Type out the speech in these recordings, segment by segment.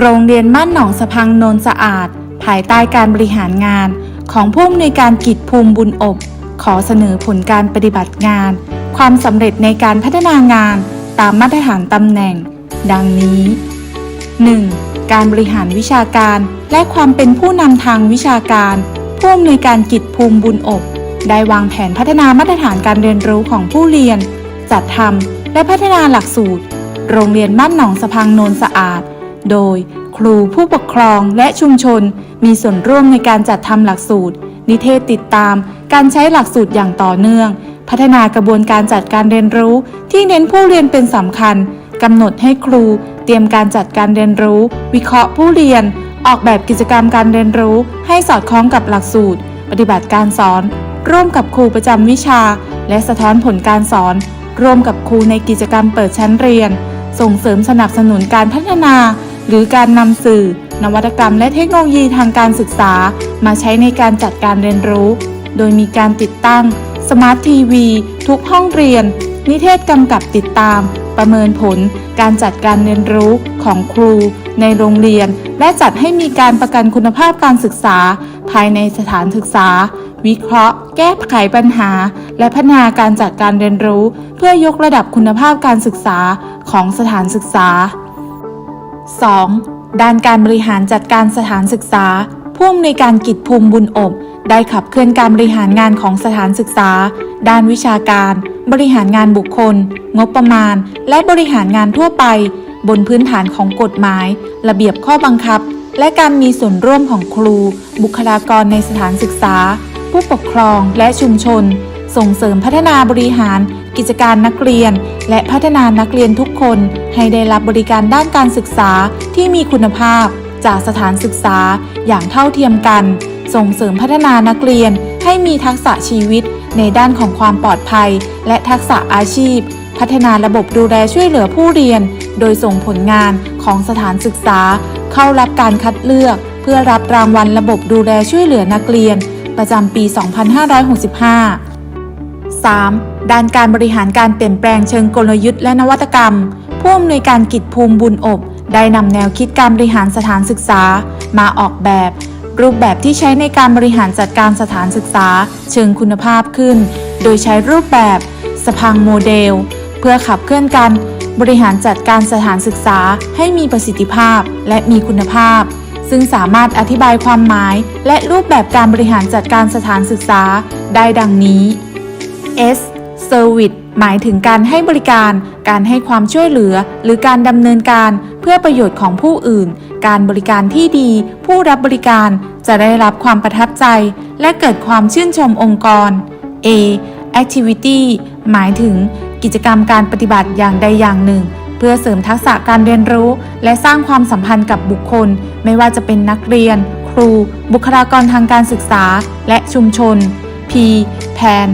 โรงเรียนบ้านหนองสะพังโนนสะอาด ภายใต้การบริหารงาน ของผู้อำนวยการกิจภูมิบุญอบ ขอเสนอผลการปฏิบัติงาน ความสำเร็จในการพัฒนางานตามมาตรฐานตำแหน่ง ดังนี้ 1. การบริหารวิชาการและความเป็นผู้นำทางวิชาการ ผู้อำนวยการกิจภูมิบุญอบ ได้วางแผนพัฒนามาตรฐานการเรียนรู้ของผู้เรียน จัดทำและพัฒนาหลักสูตร โรงเรียนบ้านหนองสะพังโนนสะอาด โดยครูผู้ปกครองและชุมชนมีส่วนร่วมในการจัดทำหลักสูตร นิเทศติดตาม การใช้หลักสูตรอย่างต่อเนื่อง พัฒนากระบวนการจัดการเรียนรู้ ที่เน้นผู้เรียนเป็นสำคัญกำหนดให้ครู เตรียมการจัดการเรียนรู้ วิเคราะห์ผู้เรียน ออกแบบกิจกรรมการเรียนรู้ ให้สอดคล้องกับหลักสูตร ปฏิบัติการสอน ร่วมกับครูประจำวิชา และสะท้อนผลการสอน ร่วมกับครูในกิจกรรมเปิดชั้นเรียน ส่งเสริมสนับสนุนการพัฒนา หรือการนำสื่อ นวัตกรรมและเทคโนโลยีทางการศึกษา มาใช้ในการจัดการเรียนรู้ โดยมีการติดตั้งสมาร์ททีวีทุกห้องเรียน นิเทศกำกับติดตาม ประเมินผล การจัดการเรียนรู้ของครู ในโรงเรียน และจัดให้มีการประกันคุณภาพการศึกษา ภายในสถานศึกษา วิเคราะห์ แก้ไขปัญหา และพัฒนาการจัดการเรียนรู้ เพื่อยกระดับคุณภาพการศึกษาของสถานศึกษา 2. ด้านการบริหารจัดการสถานศึกษา ผู้อำนวยการกิจภูมิบุญอบ ได้ขับเคลื่อนการบริหารงานของสถานศึกษา ด้านวิชาการ บริหารงานบุคคล งบประมาณ และบริหารงานทั่วไป บนพื้นฐานของกฎหมาย ระเบียบข้อบังคับ และการมีส่วนร่วมของครู บุคลากรในสถานศึกษา ผู้ปกครองและชุมชน ส่งเสริมพัฒนาบริหาร กิจการนักเรียน และพัฒนานักเรียนทุกคนให้ได้รับบริการด้านการศึกษาที่มีคุณภาพ จากสถานศึกษาอย่างเท่าเทียมกัน ส่งเสริมพัฒนานักเรียนให้มีทักษะชีวิตในด้านของความปลอดภัย และทักษะอาชีพ พัฒนาระบบดูแลช่วยเหลือผู้เรียน โดยส่งผลงานของสถานศึกษา เข้ารับการคัดเลือก เพื่อรับรางวัลระบบดูแลช่วยเหลือนักเรียน ประจำปี 2565 3. ด้านการบริหารการเปลี่ยนแปลงเชิงกลยุทธ์และนวัตกรรม ผู้อำนวยการกิจภูมิบุญอบ ได้นำแนวคิดการบริหารสถานศึกษา มาออกแบบ รูปแบบที่ใช้ในการบริหารจัดการสถานศึกษา เชิงคุณภาพขึ้น โดยใช้รูปแบบ สพังโมเดล เพื่อขับเคลื่อนการบริหารจัดการสถานศึกษาให้มีประสิทธิภาพและมีคุณภาพ ซึ่งสามารถอธิบายความหมาย และรูปแบบการบริหารจัดการสถานศึกษาได้ดังนี้ S Service หมายถึงการให้บริการ การให้ความช่วยเหลือ หรือการดำเนินการเพื่อประโยชน์ของผู้อื่น การบริการที่ดี ผู้รับบริการจะได้รับความประทับใจ และเกิดความชื่นชมองค์กร A Activity หมายถึงกิจกรรมการปฏิบัติอย่างใดอย่างหนึ่ง เพื่อเสริมทักษะการเรียนรู้ และสร้างความสัมพันธ์กับบุคคล ไม่ว่าจะเป็นนักเรียน ครู บุคลากรทางการศึกษา และชุมชน P Plan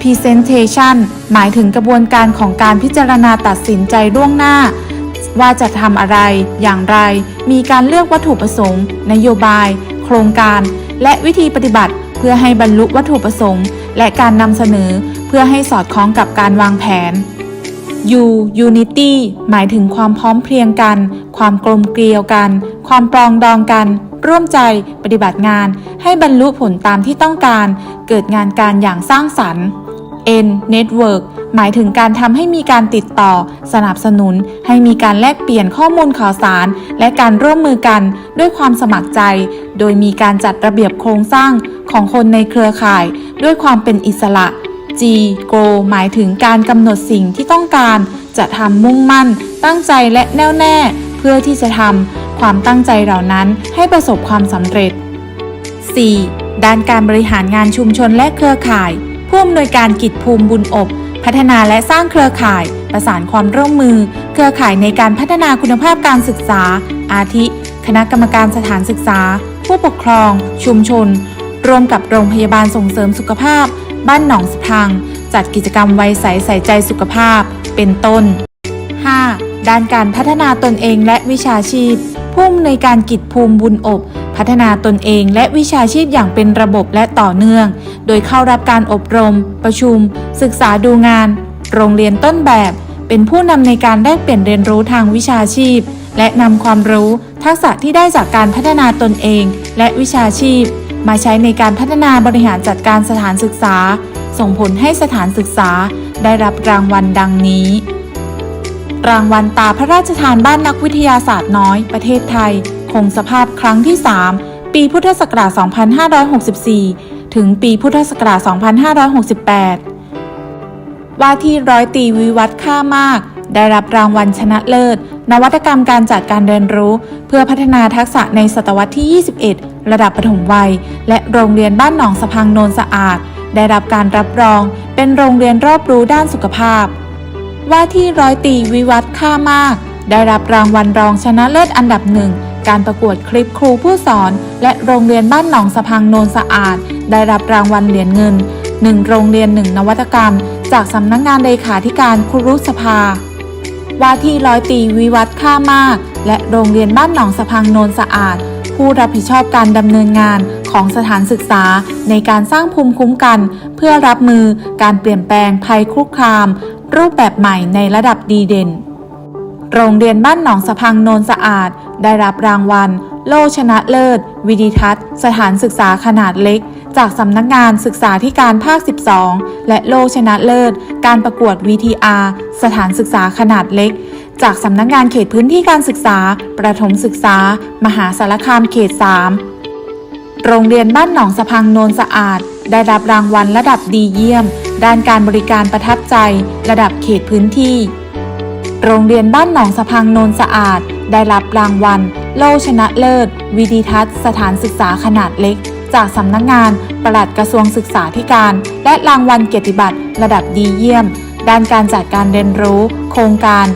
Presentation หมายถึงกระบวนการของการพิจารณาตัดสินใจล่วงหน้า ว่าจะทำอะไร อย่างไร มีการเลือกวัตถุประสงค์ นโยบาย โครงการ และวิธีปฏิบัติ เพื่อให้บรรลุวัตถุประสงค์ และการนำเสนอ เพื่อให้สอดคล้องกับการวางแผน U Unity หมายถึงความพร้อมเพรียงกัน ความกลมเกลียวกัน ความปรองดองกัน ร่วมใจ ปฏิบัติงาน ให้บรรลุผลตามที่ต้องการ เกิดงานการอย่างสร้างสรรค์ N Network หมายถึงการทำให้มีการติดต่อ สนับสนุน ให้มีการแลกเปลี่ยนข้อมูลข่าวสาร และการร่วมมือกันด้วยความสมัครใจ โดยมีการจัดระเบียบโครงสร้างของคนในเครือข่าย ด้วยความเป็นอิสระ G Go หมายถึงการกำหนดสิ่งที่ต้องการ จะทำมุ่งมั่น ตั้งใจและแน่วแน่ เพื่อที่จะทำความตั้งใจเหล่านั้นให้ประสบความสำเร็จ 4. ด้านการบริหารงานชุมชนและเครือข่าย ผู้อำนวยการกิจภูมิบุญอบ พัฒนาและสร้างเครือข่าย ประสานความร่วมมือ เครือข่ายในการพัฒนาคุณภาพการศึกษา อาทิ คณะกรรมการสถานศึกษา ผู้ปกครอง ชุมชนร่วมกับโรงพยาบาลส่งเสริมสุขภาพ บ้านหนองสะพัง จัดกิจกรรมไวใสใส่ใจสุขภาพ เป็นต้น 5. ด้านการพัฒนาตนเองและวิชาชีพ ผู้อำนวยการกิจภูมิบุญอบ พัฒนาตนเองและวิชาชีพอย่างเป็นระบบและต่อเนื่อง โดยเข้ารับการอบรม ประชุม ศึกษาดูงาน โรงเรียนต้นแบบ เป็นผู้นำในการแลกเปลี่ยนเรียนรู้ทางวิชาชีพ และนำความรู้ ทักษะที่ได้จากการพัฒนาตนเอง และวิชาชีพ มาใช้ในการพัฒนาบริหารจัดการสถานศึกษา ส่งผลให้สถานศึกษา ได้รับรางวัลดังนี้รางวัลตาพระราชทานบ้านนักวิทยาศาสตร์น้อย ประเทศไทย คงสภาพครั้งที่ 3 ปีพุทธศักราช 2564 ถึงปีพุทธศักราช 2568 ว่าที่ร้อยตีวิวัฒน์ค่ามาก ได้รับรางวัลชนะเลิศ นวัตกรรมการจัดการเรียนรู้ เพื่อพัฒนาทักษะในศตวรรษที่ 21 ระดับปฐมวัย และโรงเรียนบ้านหนองสะพังโนนสะอาด ได้รับการรับรองเป็นโรงเรียนรอบรู้ด้านสุขภาพ ว่าที่ร้อยตีวิวัฒน์ค่ามากได้รับรางวัลรองชนะเลิศอันดับหนึ่ง การประกวดคลิปครูผู้สอน และโรงเรียนบ้านหนองสะพังโนนสะอาด ได้รับรางวัลเหรียญเงิน 1 โรงเรียน 1 นวัตกรรม จากสำนักงงานเลขาธิการครุสภา ว่าที่ร้อยตีวิวัฒน์ค่ามาก และโรงเรียนบ้านหนองสะพังโนนสะอาด ผู้รับผิดชอบการดำเนินงานของสถานศึกษาในการสร้างภูมิคุ้มกัน เพื่อรับมือการเปลี่ยนแปลงภัยคุกคาม รูปแบบใหม่ในระดับดีเด่น โรงเรียนบ้านหนองสะพังโนนสะอาด ได้รับรางวัล โล่ชนะเลิศ วิดิทัศน์ สถานศึกษาขนาดเล็ก จากสำนักงานศึกษาธิการภาค 12 และโล่ชนะเลิศ การประกวด VTR สถานศึกษาขนาดเล็ก จากสำนักงานเขตพื้นที่การศึกษา ประถมศึกษา มหาสารคามเขต 3 โรงเรียนบ้านหนองสะพังโนนสะอาด ได้รับรางวัลระดับดีเยี่ยม ด้านการบริการประทับใจ ระดับเขตพื้นที่โรงเรียนบ้านหนองสะพังโนนสะอาด ได้รับรางวัล โล่ชนะเลิศ วิดิทัศน์ สถานศึกษาขนาดเล็ก จากสำนักงานปลัดกระทรวงศึกษาธิการ และรางวัลเกียรติบัตรระดับดีเยี่ยม ด้านการจัดการเรียนรู้ โครงการ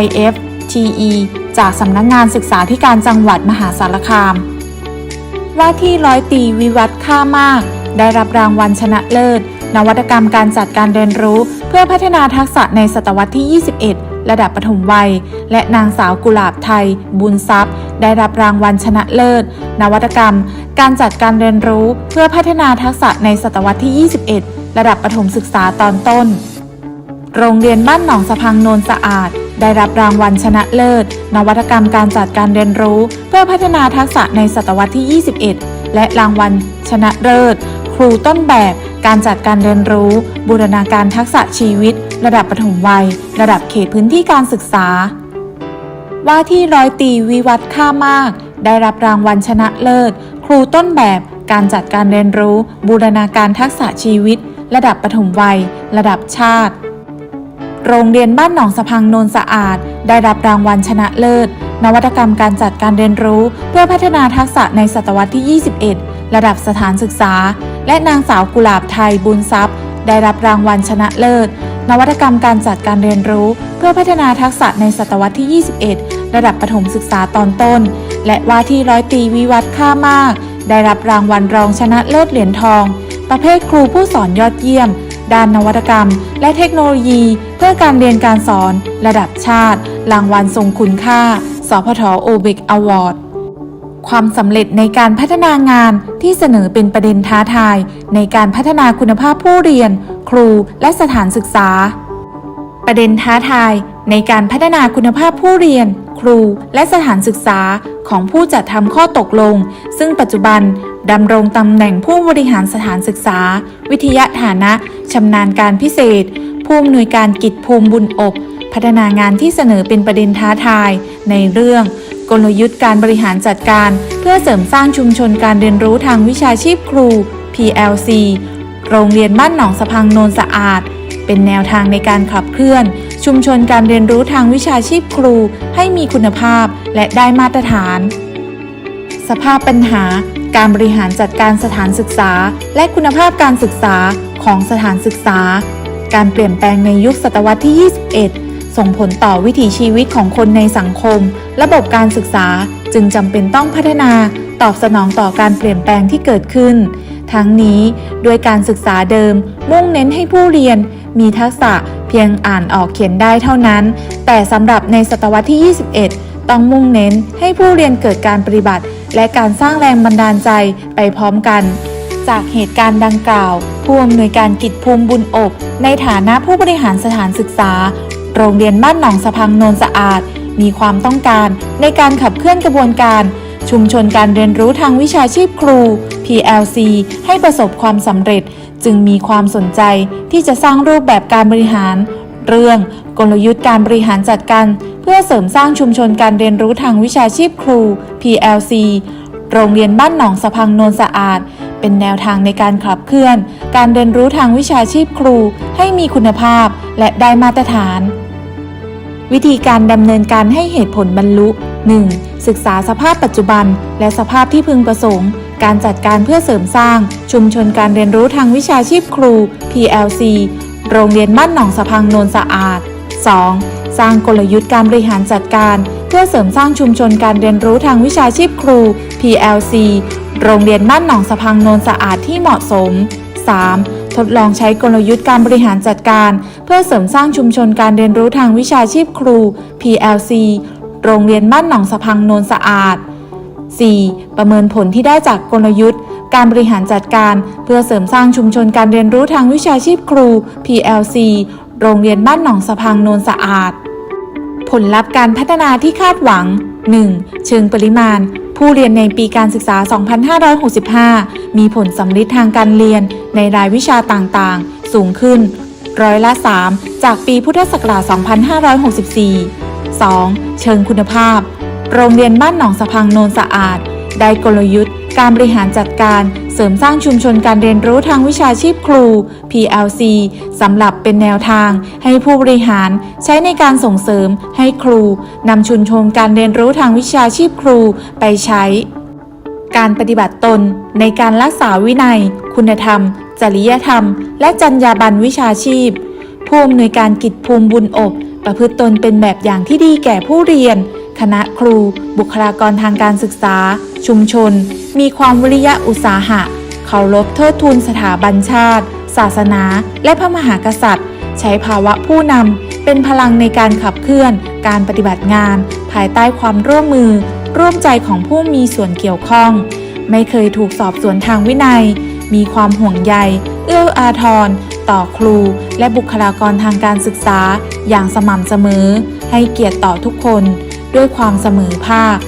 IFTE จากสำนักงานศึกษาธิการจังหวัดมหาสารคาม ว่าที่ร้อยตีวิวัฒน์ค่ามาก ได้รับรางวัลชนะเลิศ นวัตกรรมการจัดการเรียนรู้ เพื่อพัฒนาทักษะในศตวรรษที่ 21 ระดับปฐมวัย และนางสาวกุหลาบไทย บุญทรัพย์ ได้รับรางวัลชนะเลิศ นวัตกรรม การจัดการเรียนรู้เพื่อพัฒนาทักษะในศตวรรษที่ 21 ระดับประถมศึกษาตอนต้น โรงเรียนบ้านหนองสะพังโนนสะอาด ได้รับรางวัลชนะเลิศ นวัตกรรมการจัดการเรียนรู้ เพื่อพัฒนาทักษะในศตวรรษที่ 21 และรางวัลชนะเลิศ ครูต้นแบบการจัดการเรียนรู้ บูรณาการทักษะชีวิต ระดับปฐมวัย ระดับเขตพื้นที่การศึกษา ว่าที่ร้อยตีวิวัฒน์ค่ามาก ได้รับรางวัลชนะเลิศ ครูต้นแบบ การจัดการเรียนรู้ บูรณาการทักษะชีวิต ระดับปฐมวัย ระดับชาติ โรงเรียนบ้านหนองสะพังโนนสะอาด ได้รับรางวัลชนะเลิศ นวัตกรรมการจัดการเรียนรู้ เพื่อพัฒนาทักษะในศตวรรษที่ 21 ระดับสถานศึกษา และนางสาวกุหลาบไทยบุญทรัพย์ ได้รับรางวัลชนะเลิศ นวัตกรรมการจัดการเรียนรู้ เพื่อพัฒนาทักษะในศตวรรษที่ 21 ระดับประถมศึกษาตอนต้น และว่าที่ร้อยตีวิวัฒน์ค่ามาก ได้รับรางวัลรองชนะเลิศเหรียญทอง ประเภทครูผู้สอนยอดเยี่ยม ด้านนวัตกรรม และเทคโนโลยี เพื่อการเรียนการสอน ระดับชาติ รางวัลทรงคุณค่า สพทโอเบกอวอร์ด ความสำเร็จในการพัฒนางานที่เสนอเป็นประเด็นท้าทาย ในการพัฒนาคุณภาพผู้เรียน ครูและสถานศึกษา ประเด็นท้าทาย ในการพัฒนาคุณภาพผู้เรียน ครูและสถานศึกษาของผู้จัดทำข้อตกลง ซึ่งปัจจุบันดำรงตำแหน่งผู้บริหารสถานศึกษา วิทยาฐานะชำนาญการพิเศษ ผู้อำนวยการกิจภูมิบุญอบ พัฒนางานที่เสนอเป็นประเด็นท้าทาย ในเรื่อง กลยุทธ์การบริหารจัดการ เพื่อเสริมสร้างชุมชนการเรียนรู้ทางวิชาชีพครู PLC โรงเรียนบ้านหนองสะพังโนนสะอาด เป็นแนวทางในการขับเคลื่อน ชุมชนการเรียนรู้ทางวิชาชีพครู ให้มีคุณภาพและได้มาตรฐาน สภาพปัญหา การบริหารจัดการสถานศึกษา และคุณภาพการศึกษาของสถานศึกษา การเปลี่ยนแปลงในยุคศตวรรษที่ 21 ส่งผลต่อวิถีชีวิตของคนในสังคม ระบบการศึกษาจึงจำเป็นต้องพัฒนาตอบสนองต่อการเปลี่ยนแปลงที่เกิดขึ้น ทั้งนี้ด้วยการศึกษาเดิม มุ่งเน้นให้ผู้เรียน มีทักษะเพียงอ่านออกเขียนได้เท่านั้น แต่สำหรับในศตวรรษที่ 21 ต้องมุ่งเน้นให้ผู้เรียนเกิดการปฏิบัติ และการสร้างแรงบันดาลใจไปพร้อมกัน จากเหตุการณ์ดังกล่าว ผู้อำนวยการกิจภูมิบุญอบ ในฐานะผู้บริหารสถานศึกษา โรงเรียนบ้านหนองสะพังโนนสะอาด มีความต้องการในการขับเคลื่อนกระบวนการ ชุมชนการเรียนรู้ทางวิชาชีพครู PLC ให้ประสบความสำเร็จ จึงมีความสนใจที่จะสร้างรูปแบบการบริหาร เรื่องกลยุทธ์การบริหารจัดการ เพื่อเสริมสร้างชุมชนการเรียนรู้ทางวิชาชีพครู PLC โรงเรียนบ้านหนองสะพังโนนสะอาด เป็นแนวทางในการขับเคลื่อน การเรียนรู้ทางวิชาชีพครูให้มีคุณภาพและได้มาตรฐาน วิธีการดำเนินการให้เหตุผลบรรลุ 1. ศึกษาสภาพปัจจุบัน และสภาพที่พึงประสงค์ การจัดการเพื่อเสริมสร้าง ชุมชนการเรียนรู้ทางวิชาชีพครู PLC โรงเรียนบ้านหนองสะพังโนนสะอาด 2. สร้างกลยุทธ์การบริหารจัดการ เพื่อเสริมสร้างชุมชนการเรียนรู้ทางวิชาชีพครู PLC โรงเรียนบ้านหนองสะพังโนนสะอาดที่เหมาะสม 3. ทดลองใช้กลยุทธ์การบริหารจัดการ เพื่อเสริมสร้างชุมชนการเรียนรู้ทางวิชาชีพครู PLC โรงเรียนบ้านหนองสะพังโนนสะอาด 4. ประเมินผลที่ได้จากกลยุทธ์ การบริหารจัดการ เพื่อเสริมสร้างชุมชนการเรียนรู้ทางวิชาชีพครู PLC โรงเรียนบ้านหนองสะพังโนนสะอาด ผลลัพธ์การพัฒนาที่คาดหวัง 1. เชิงปริมาณ ผู้เรียนในปีการศึกษา 2565 มีผลสำลิดทางการเรียนในรายวิชาต่างๆ สูงขึ้น ร้อยละ 3 จากปีพุทธศักราช 2564 2. เชิงคุณภาพ โรงเรียนบ้านหนองสะพังโนนสะอาด ได้กลยุทธ์ การบริหารจัดการ เสริมสร้างชุมชนการเรียนรู้ทางวิชาชีพครู PLC สำหรับ เป็นแนวทาง ให้ผู้บริหารใช้ในการส่งเสริมให้ครูนำชุมชนการเรียนรู้ทางวิชาชีพครูไปใช้ การปฏิบัติตนในการรักษาวินัย คุณธรรม จริยธรรม และจรรยาบรรณวิชาชีพ ผู้อำนวยการกิจภูมิบุญอบ ประพฤติตนเป็นแบบอย่างที่ดีแก่ผู้เรียน คณะครู บุคลากรทางการศึกษา ชุมชน มีความวิริยะอุตสาหะ เคารพเทิดทูนสถาบันชาติ ศาสนา และพระมหากษัตริย์ ใช้ภาวะผู้นำเป็นพลังในการขับเคลื่อน การปฏิบัติงาน ภายใต้ความร่วมมือ ร่วมใจของผู้มีส่วนเกี่ยวข้อง ไม่เคยถูกสอบสวนทางวินัย มีความห่วงใย เอื้ออาทร ต่อครู และบุคลากรทางการศึกษา อย่างสม่ำเสมอ ให้เกียรติต่อทุกคน ด้วยความเสมอภาค